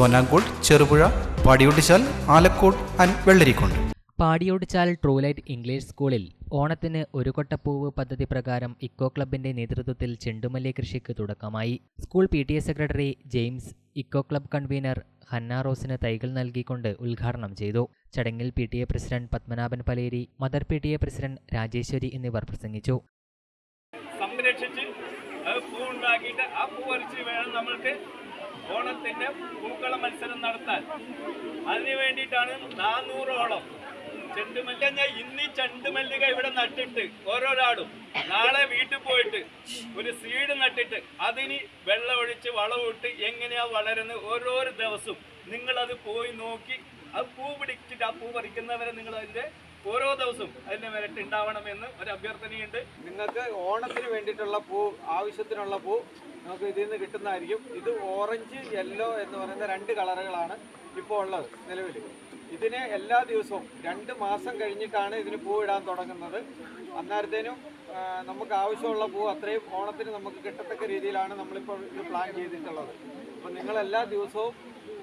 Sonankode Cherupuzha Padiyottuchal Alakode and Vellarikundu Padiyottuchal Truelight English സ്കൂളിൽ ഓണത്തിന് ഒരു കൊട്ടപ്പൂവ് പദ്ധതി പ്രകാരം ഇക്കോ ക്ലബിന്റെ നേതൃത്വത്തിൽ ചെണ്ടുമല്ലി കൃഷിക്ക് തുടക്കമായി. School P T A secretary James eco club convener Hanna റോസിന് തൈകൾ നൽകിക്കൊണ്ട് ഉദ്ഘാടനം ചെയ്തു. ചടങ്ങിൽ P T A president Padmanabhan Paleri mother P T A president Rajeshwari എന്നിവർ പ്രസംഗിച്ചു. സംരക്ഷിച്ച് അത് പൂ ഉണ്ടാക്കിയിട്ട് ആ പൂ വേണം നമ്മൾക്ക് ഓണത്തിന്റെ പൂക്കള മത്സരം നടത്താൻ. അതിനു വേണ്ടിയിട്ടാണ് നാനൂറോളം ചെണ്ടുമല്ലി. ഞാൻ ഇന്ന് ചെണ്ടുമല്ലിക ഇവിടെ നട്ടിട്ട് ഓരോരാളും നാളെ വീട്ടിൽ പോയിട്ട് ഒരു സീഡ് നട്ടിട്ട് അതിന് വെള്ളമൊഴിച്ച് വളമിട്ട് എങ്ങനെയാ വളരുന്നത് ഓരോരോ ദിവസവും നിങ്ങളത് പോയി നോക്കി. അത് പൂ പിടിച്ചിട്ട് ആ പൂ പറിക്കുന്നവരെ നിങ്ങൾ അതിന്റെ ഓരോ ദിവസവും അതിന്റെ മെരട്ട് ഉണ്ടാവണമെന്ന് ഒരു അഭ്യർത്ഥനയുണ്ട്. നിങ്ങൾക്ക് ഓണത്തിന് വേണ്ടിയിട്ടുള്ള പൂ ആവശ്യത്തിനുള്ള പൂ നമുക്ക് ഇതിൽ നിന്ന് കിട്ടുന്നതായിരിക്കും. ഇത് ഓറഞ്ച് യെല്ലോ എന്ന് പറയുന്ന രണ്ട് കളറുകളാണ് ഇപ്പോൾ ഉള്ളത് നിലവിൽ. ഇതിന് എല്ലാ ദിവസവും രണ്ട് മാസം കഴിഞ്ഞിട്ടാണ് ഇതിന് പൂ ഇടാൻ തുടങ്ങുന്നത്. അന്നേരത്തേനും നമുക്ക് ആവശ്യമുള്ള പൂ അത്രയും ഓണത്തിന് നമുക്ക് കിട്ടത്തക്ക രീതിയിലാണ് നമ്മളിപ്പോൾ ഇത് പ്ലാൻ ചെയ്തിട്ടുള്ളത്. അപ്പോൾ നിങ്ങൾ എല്ലാ ദിവസവും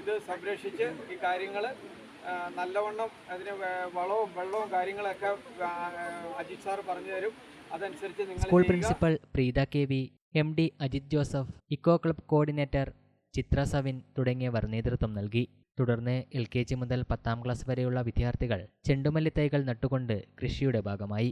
ഇത് സംരക്ഷിച്ച് ഈ കാര്യങ്ങൾ നല്ലവണ്ണം അതിന് വളവും വെള്ളവും കാര്യങ്ങളൊക്കെ അജിത് സാർ പറഞ്ഞു തരും. അതനുസരിച്ച് നിങ്ങൾ school. Principal Preetha K V M D Ajith Joseph eco club coordinator Chitra Savin തുടങ്ങിയവർ നേതൃത്വം നൽകി. തുടർന്ന് എൽ കെ ജി മുതൽ പത്താം ക്ലാസ് വരെയുള്ള വിദ്യാർത്ഥികൾ ചെണ്ടുമല്ലി തൈകൾ നട്ടുകൊണ്ട് കൃഷിയുടെ ഭാഗമായി.